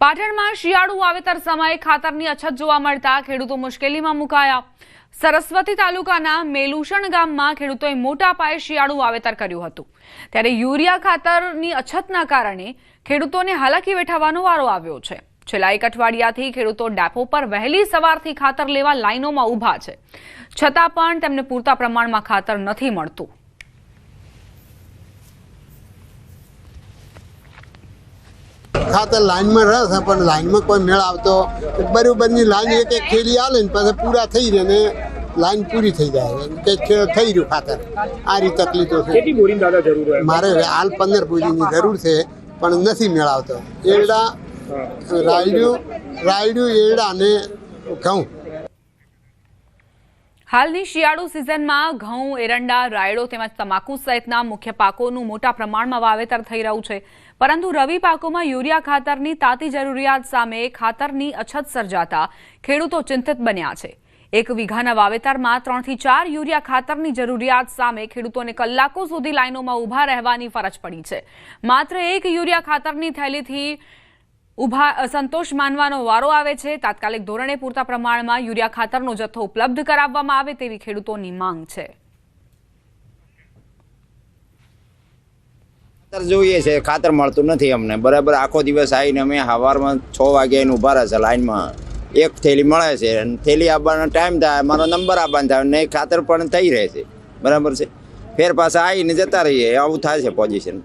પાટણમાં શિયાળુ વાવેતર સમયે ખાતરની અછત જોવા મળતા ખેડૂતો મુશ્કેલીમાં મુકાયા. સરસ્વતી તાલુકાના મેલુષણ ગામમાં ખેડૂતોએ મોટા પાયે શિયાળુ વાવેતર કર્યું હતું. ત્યારે યુરિયા ખાતરની અછતના કારણે ખેડૂતોને હાલાકી વેઠાવાનો વારો આવ્યો છે. છેલ્લા એક અઠવાડિયાથી ખેડૂતો ડેપો પર વહેલી સવારથી ખાતર લેવા લાઈનોમાં ઊભા છે. છતાં પણ તેમને પૂરતા પ્રમાણમાં ખાતર નથી મળતું. ખાતર લાઈનમાં રહે પણ લાઈનમાં કોઈ મેળ આવતો બરોબરની લાઈન એક એક થેલી આવે ને પછી પૂરા થઈ રહે ને લાઈન પૂરી થઈ જાય. કે કે થઈ રહ્યું ખાતર. આ રીતે તકલીફો છે. મારે હાલ પંદર બોરીની જરૂર છે પણ નથી મેળાવતો એરડા રાયડું રાયડું એરડા અને ઘઉં. હાલની શિયાળુ સિઝનમાં ઘઉં, એરંડા, રાયડો તેમજ તમાકુ સહિતના મુખ્ય પાકોનું મોટા પ્રમાણમાં વાવેતર થઈ રહ્યું છે. પરંતુ રવિ પાકોમાં યુરિયા ખાતરની તાતી જરૂરિયાત સામે ખાતરની અછત સર્જાતા ખેડૂતો ચિંતિત બન્યા છે. એક વીઘાના વાવેતરમાં ત્રણથી ચાર યુરિયા ખાતરની જરૂરિયાત સામે ખેડૂતોને કલાકો સુધી લાઈનોમાં ઊભા રહેવાની ફરજ પડી છે. માત્ર એક યુરિયા ખાતરની થેલીથી ઊભા સંતોષ માનવાનો વારો આવે છે. તાત્કાલિક ધોરણે પૂરતા પ્રમાણમાં યુરિયા ખાતરનો જથ્થો ઉપલબ્ધ કરાવવામાં આવે તેવી ખેડૂતોની માંગ છે. ખાતર જોઈએ છે. ખાતર મળતું નથી અમને. બરાબર આખો દિવસ આવીને અમે સવારમાં છ વાગે આવીને ઊભા રહે છે લાઈનમાં એક થેલી મળે છે. અને થેલી આવવાનો ટાઈમ થાય, મારો નંબર આવવાનો થાય ને ખાતર પણ થઈ રહે છે. બરાબર છે. ફેર પાછા આવીને જતા રહીએ. આવું થાય છે પોઝિશન